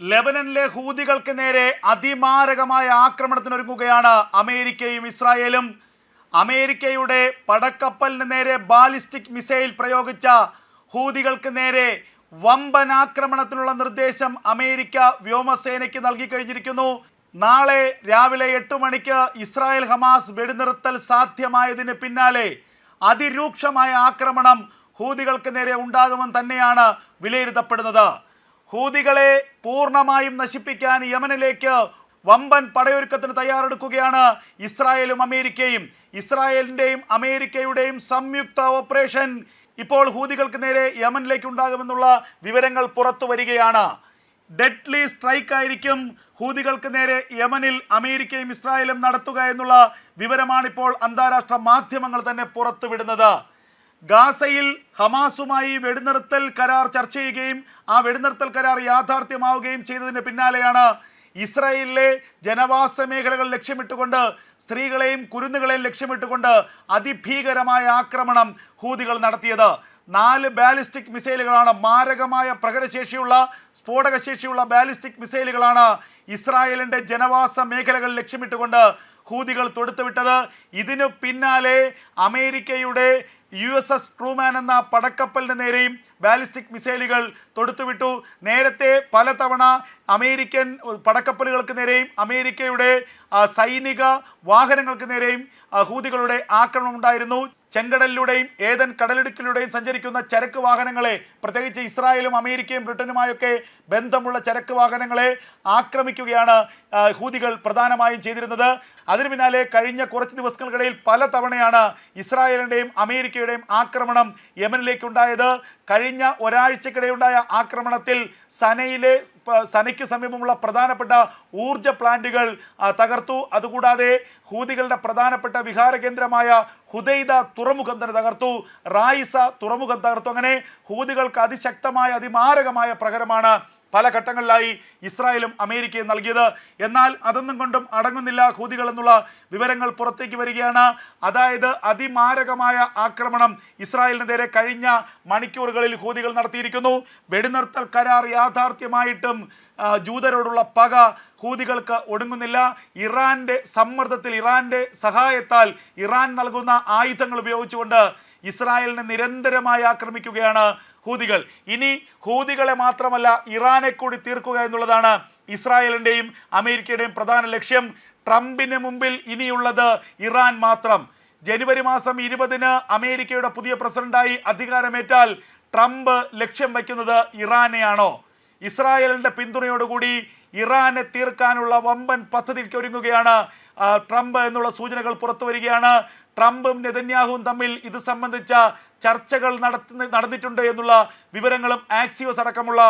ലെബനനിലെ ഹൂതികൾക്ക് നേരെ അതിമാരകമായ ആക്രമണത്തിനൊരുങ്ങുകയാണ് അമേരിക്കയും ഇസ്രായേലും. അമേരിക്കയുടെ പടക്കപ്പലിന് നേരെ ബാലിസ്റ്റിക് മിസൈൽ പ്രയോഗിച്ച ഹൂതികൾക്ക് നേരെ വമ്പൻ ആക്രമണത്തിനുള്ള നിർദ്ദേശം അമേരിക്ക വ്യോമസേനയ്ക്ക് നൽകി കഴിഞ്ഞിരിക്കുന്നു. നാളെ രാവിലെ എട്ട് മണിക്ക് ഇസ്രായേൽ ഹമാസ് വെടിനിർത്തൽ സാധ്യമായതിന് പിന്നാലെ അതിരൂക്ഷമായ ആക്രമണം ഹൂതികൾക്ക് നേരെ ഉണ്ടാകുമെന്ന് തന്നെയാണ് വിലയിരുത്തപ്പെടുന്നത്. ഹൂതികളെ പൂർണമായും നശിപ്പിക്കാൻ യമനിലേക്ക് വമ്പൻ പടയൊരുക്കത്തിന് തയ്യാറെടുക്കുകയാണ് ഇസ്രായേലും അമേരിക്കയും. ഇസ്രായേലിന്റെയും അമേരിക്കയുടെയും സംയുക്ത ഓപ്പറേഷൻ ഇപ്പോൾ ഹൂതികൾക്ക് നേരെ യമനിലേക്ക് ഉണ്ടാകുമെന്നുള്ള വിവരങ്ങൾ പുറത്തു വരികയാണ്. ഡെഡ്ലി സ്ട്രൈക്ക് ആയിരിക്കും ഹൂതികൾക്ക് നേരെ യമനിൽ അമേരിക്കയും ഇസ്രായേലും നടത്തുക എന്നുള്ള വിവരമാണിപ്പോൾ അന്താരാഷ്ട്ര മാധ്യമങ്ങൾ തന്നെ പുറത്തുവിടുന്നത്. ഗാസയിൽ ഹമാസുമായി വെടിനിർത്തൽ കരാർ ചർച്ച ചെയ്യുകയും ആ വെടിനിർത്തൽ കരാർ യാഥാർത്ഥ്യമാവുകയും ചെയ്തതിന് പിന്നാലെയാണ് ഇസ്രായേലിലെ ജനവാസ മേഖലകൾ ലക്ഷ്യമിട്ടുകൊണ്ട് സ്ത്രീകളെയും കുരുന്നുകളെയും ലക്ഷ്യമിട്ടുകൊണ്ട് അതിഭീകരമായ ആക്രമണം ഹൂതികൾ നടത്തിയത്. നാല് ബാലിസ്റ്റിക് മിസൈലുകളാണ് മാരകമായ പ്രഹരശേഷിയുള്ള സ്ഫോടകശേഷിയുള്ള ബാലിസ്റ്റിക് മിസൈലുകളാണ് ഇസ്രായേലിന്റെ ജനവാസ മേഖലകൾ ലക്ഷ്യമിട്ടുകൊണ്ട് ഹൂതികൾ തൊടുത്തുവിട്ടത്. ഇതിനു പിന്നാലെ അമേരിക്കയുടെ യു എസ് എസ് ട്രൂമാൻ എന്ന പടക്കപ്പലിന് നേരെയും ബാലിസ്റ്റിക് മിസൈലുകൾ തൊടുത്തുവിട്ടു. നേരത്തെ പലതവണ അമേരിക്കൻ പടക്കപ്പലുകൾക്ക് നേരെയും അമേരിക്കയുടെ സൈനിക വാഹനങ്ങൾക്ക് നേരെയും ഹൂതികളുടെ ആക്രമണം ഉണ്ടായിരുന്നു. ചെങ്കടലിലൂടെയും ഏതൻ കടലിടുക്കിലൂടെയും സഞ്ചരിക്കുന്ന ചരക്ക് വാഹനങ്ങളെ പ്രത്യേകിച്ച് ഇസ്രായേലും അമേരിക്കയും ബ്രിട്ടനുമായൊക്കെ ബന്ധമുള്ള ചരക്ക് വാഹനങ്ങളെ ആക്രമിക്കുകയാണ് ഹൂതികൾ പ്രധാനമായും ചെയ്തിരുന്നത്. അതിനു പിന്നാലെ കഴിഞ്ഞ കുറച്ച് ദിവസങ്ങൾക്കിടയിൽ പല തവണയാണ് ഇസ്രായേലിന്റെയും അമേരിക്കയുടെയും ആക്രമണം യമനിലേക്ക് ഉണ്ടായത് കഴിഞ്ഞ ഒരാഴ്ചക്കിടെയുണ്ടായ ആക്രമണത്തിൽ സനയിലെ സനയ്ക്ക് സമീപമുള്ള പ്രധാനപ്പെട്ട ഊർജ പ്ലാന്റുകൾ തകർത്തു. അതുകൂടാതെ ഹൂതികളുടെ പ്രധാനപ്പെട്ട വിഹാര കേന്ദ്രമായ ഹുദൈദ തുറമുഖം തന്നെ തകർത്തു. റായിസ തുറമുഖം തകർത്തു. അങ്ങനെ ഹൂതികൾക്ക് അതിശക്തമായ അതിമാരകമായ പ്രഹരമാണ് പല ഘട്ടങ്ങളിലായി ഇസ്രായേലും അമേരിക്കയും നൽകിയത്. എന്നാൽ അതൊന്നും കൊണ്ടും അടങ്ങുന്നില്ല. ഹൂതികൾ എന്നുള്ള വിവരങ്ങൾ പുറത്തേക്ക് വരികയാണ്. അതായത് അതിമാരകമായ ആക്രമണം ഇസ്രായേലിന് നേരെ കഴിഞ്ഞ മണിക്കൂറുകളിൽ ഹൂതികൾ നടത്തിയിരിക്കുന്നു. വെടിനിർത്തൽ കരാർ യാഥാർത്ഥ്യമായിട്ടും ജൂതരോടുള്ള പക ഹൂതികൾക്ക് ഒടുങ്ങുന്നില്ല. ഇറാന്റെ സമ്മർദ്ദത്തിൽ ഇറാന്റെ സഹായത്താൽ ഇറാൻ നൽകുന്ന ആയുധങ്ങൾ ഉപയോഗിച്ചുകൊണ്ട് ഇസ്രായേലിനെ നിരന്തരമായി ആക്രമിക്കുകയാണ് ഹൂതികൾ. ഇനി ഹൂതികളെ മാത്രമല്ല ഇറാനെ കൂടി തീർക്കുക എന്നുള്ളതാണ് ഇസ്രായേലിന്റെയും അമേരിക്കയുടെയും പ്രധാന ലക്ഷ്യം. ട്രംപിന് മുമ്പിൽ ഇനിയുള്ളത് ഇറാൻ മാത്രം. ജനുവരി മാസം ഇരുപതിന് അമേരിക്കയുടെ പുതിയ പ്രസിഡന്റായി അധികാരമേറ്റാൽ ട്രംപ് ലക്ഷ്യം വയ്ക്കുന്നത് ഇറാനെയാണോ? ഇസ്രായേലിന്റെ പിന്തുണയോടുകൂടി ഇറാനെ തീർക്കാനുള്ള വമ്പൻ പദ്ധതിക്ക് ഒരുങ്ങുകയാണ് ട്രംപ് എന്നുള്ള സൂചനകൾ പുറത്തു വരികയാണ്. ട്രംപും നെതന്യാഹുവും തമ്മിൽ ഇത് സംബന്ധിച്ച ചർച്ചകൾ നടത്തുന്ന നടന്നിട്ടുണ്ട് എന്നുള്ള വിവരങ്ങളും ആക്സിയോസ് അടക്കമുള്ള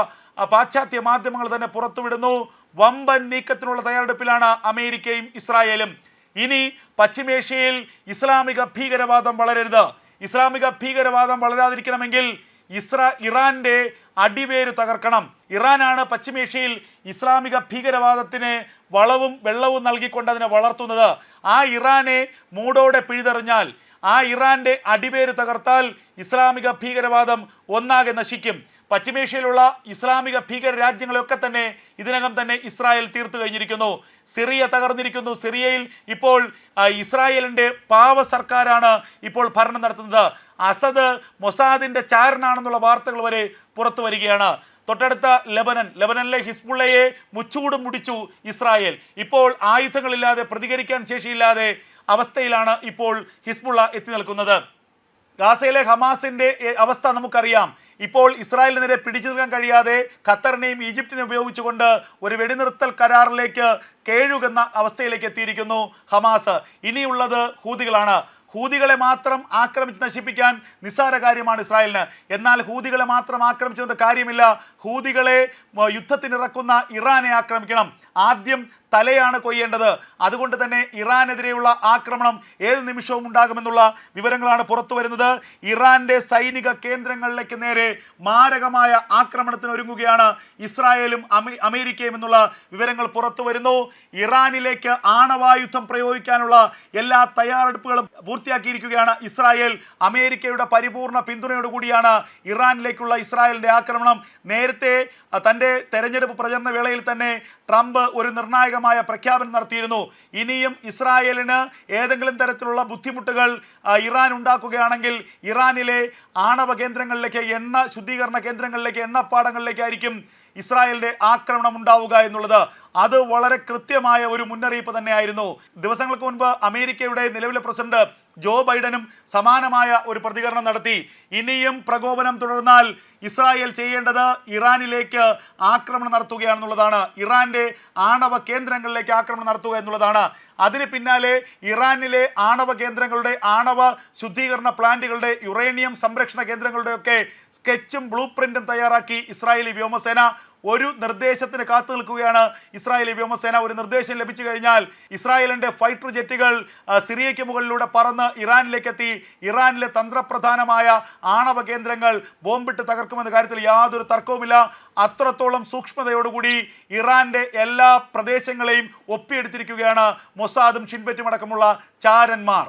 പാശ്ചാത്യ മാധ്യമങ്ങൾ തന്നെ പുറത്തുവിടുന്നു. വമ്പൻ നീക്കത്തിനുള്ള തയ്യാറെടുപ്പിലാണ് അമേരിക്കയും ഇസ്രായേലും. ഇനി പശ്ചിമേഷ്യയിൽ ഇസ്ലാമിക ഭീകരവാദം വളരരുത്. ഇസ്ലാമിക ഭീകരവാദം വളരാതിരിക്കണമെങ്കിൽ ഇസ്രാ ഇറാന്റെ അടിവേര് തകർക്കണം. ഇറാനാണ് പശ്ചിമേഷ്യയിൽ ഇസ്ലാമിക ഭീകരവാദത്തിന് വളവും വെള്ളവും നൽകിക്കൊണ്ട് അതിനെ വളർത്തുന്നത്. ആ ഇറാനെ മൂടോടെ പിഴുതെറിഞ്ഞാൽ ആ ഇറാന്റെ അടിവേര് തകർത്താൽ ഇസ്ലാമിക ഭീകരവാദം ഒന്നാകെ നശിക്കും. പശ്ചിമേഷ്യയിലുള്ള ഇസ്ലാമിക ഭീകര രാജ്യങ്ങളെയൊക്കെ തന്നെ ഇതിനകം തന്നെ ഇസ്രായേൽ തീർത്തു കഴിഞ്ഞിരിക്കുന്നു. സിറിയ തകർന്നിരിക്കുന്നു. സിറിയയിൽ ഇപ്പോൾ ഇസ്രായേലിന്റെ പാവ സർക്കാരാണ് ഇപ്പോൾ ഭരണം നടത്തുന്നത്. അസദ് മൊസാദിന്റെ ചാരനാണെന്നുള്ള വാർത്തകൾ വരെ പുറത്തു വരികയാണ്. തൊട്ടടുത്ത ലബനൻ ലബനനിലെ ഹിസ്ബുള്ളയെ മുച്ചൂടും മുടിച്ചു ഇസ്രായേൽ. ഇപ്പോൾ ആയുധങ്ങളില്ലാതെ പ്രതികരിക്കാൻ ശേഷിയില്ലാതെ അവസ്ഥയിലാണ് ഇപ്പോൾ ഹിസ്ബുള്ള എത്തി നിൽക്കുന്നത്. ഗാസയിലെ ഹമാസിന്റെ അവസ്ഥ നമുക്കറിയാം. ഇപ്പോൾ ഇസ്രായേലിനെതിരെ പിടിച്ചു നിൽക്കാൻ കഴിയാതെ ഖത്തറിനെയും ഈജിപ്തിനെയും ഉപയോഗിച്ചുകൊണ്ട് ഒരു വെടിനിർത്തൽ കരാറിലേക്ക് കേഴുകുന്ന അവസ്ഥയിലേക്ക് എത്തിയിരിക്കുന്നു ഹമാസ്. ഇനിയുള്ളത് ഹൂതികളാണ്. ഹൂതികളെ മാത്രം ആക്രമിച്ച് നശിപ്പിക്കാൻ നിസ്സാര കാര്യമാണ് ഇസ്രായേലിന്. എന്നാൽ ഹൂതികളെ മാത്രം ആക്രമിച്ചുകൊണ്ട് കാര്യമില്ല. ഹൂതികളെ യുദ്ധത്തിനിറക്കുന്ന ഇറാനെ ആക്രമിക്കണം. ആദ്യം തലയാണ് കൊയ്യേണ്ടത്. അതുകൊണ്ട് തന്നെ ഇറാനെതിരെയുള്ള ആക്രമണം ഏത് നിമിഷവും ഉണ്ടാകുമെന്നുള്ള വിവരങ്ങളാണ് പുറത്തു വരുന്നത്. ഇറാന്റെ സൈനിക കേന്ദ്രങ്ങളിലേക്ക് നേരെ മാരകമായ ആക്രമണത്തിന് ഒരുങ്ങുകയാണ് ഇസ്രായേലും അമേരിക്കയും എന്നുള്ള വിവരങ്ങൾ പുറത്തു വരുന്നു. ഇറാനിലേക്ക് ആണവായുധം പ്രയോഗിക്കാനുള്ള എല്ലാ തയ്യാറെടുപ്പുകളും പൂർത്തിയാക്കിയിരിക്കുകയാണ് ഇസ്രായേൽ. അമേരിക്കയുടെ പരിപൂർണ പിന്തുണയോടുകൂടിയാണ് ഇറാനിലേക്കുള്ള ഇസ്രായേലിന്റെ ആക്രമണം. നേരത്തെ തന്റെ തെരഞ്ഞെടുപ്പ് പ്രചരണ വേളയിൽ തന്നെ ട്രംപ് ഒരു നിർണായകമായ പ്രഖ്യാപനം നടത്തിയിരുന്നു. ഇനിയും ഇസ്രായേലിന് ഏതെങ്കിലും തരത്തിലുള്ള ബുദ്ധിമുട്ടുകൾ ഇറാൻ ഉണ്ടാക്കുകയാണെങ്കിൽ ഇറാനിലെ ആണവ കേന്ദ്രങ്ങളിലേക്ക് എണ്ണ ശുദ്ധീകരണ കേന്ദ്രങ്ങളിലേക്ക് എണ്ണപ്പാടങ്ങളിലേക്കായിരിക്കും ഇസ്രായേലിന്റെ ആക്രമണം ഉണ്ടാവുക എന്നുള്ളത്. അത് വളരെ കൃത്യമായ ഒരു മുന്നറിയിപ്പ് തന്നെയായിരുന്നു. ദിവസങ്ങൾക്ക് മുൻപ് അമേരിക്കയുടെ നിലവിലെ പ്രസിഡന്റ് ജോ ബൈഡനും സമാനമായ ഒരു പ്രതികരണം നടത്തി. ഇനിയും പ്രകോപനം തുടർന്നാൽ ഇസ്രായേൽ ചെയ്യേണ്ടത് ഇറാനിലേക്ക് ആക്രമണം നടത്തുകയാണെന്നുള്ളതാണ്. ഇറാന്റെ ആണവ കേന്ദ്രങ്ങളിലേക്ക് ആക്രമണം നടത്തുക എന്നുള്ളതാണ്. അതിന് പിന്നാലെ ഇറാനിലെ ആണവ കേന്ദ്രങ്ങളുടെ ആണവ ശുദ്ധീകരണ പ്ലാന്റുകളുടെ യുറേനിയം സംരക്ഷണ കേന്ദ്രങ്ങളുടെയൊക്കെ സ്കെച്ചും ബ്ലൂ പ്രിന്റും തയ്യാറാക്കി ഇസ്രായേലി വ്യോമസേന ഒരു നിർദ്ദേശത്തിന് കാത്തു നിൽക്കുകയാണ് ഇസ്രായേലി വ്യോമസേന. ഒരു നിർദ്ദേശം ലഭിച്ചു കഴിഞ്ഞാൽ ഇസ്രായേലിന്റെ ഫൈറ്റർ ജെറ്റുകൾ സിറിയയ്ക്ക് മുകളിലൂടെ പറന്ന് ഇറാനിലേക്ക് എത്തി ഇറാനിലെ തന്ത്രപ്രധാനമായ ആണവ കേന്ദ്രങ്ങൾ ബോംബിട്ട് തകർക്കുമെന്ന കാര്യത്തിൽ യാതൊരു തർക്കവുമില്ല. അത്രത്തോളം സൂക്ഷ്മതയോടുകൂടി ഇറാന്റെ എല്ലാ പ്രദേശങ്ങളെയും ഒപ്പിയെടുത്തിരിക്കുകയാണ് മൊസാദും ഷിൻബറ്റും അടക്കമുള്ള ചാരന്മാർ.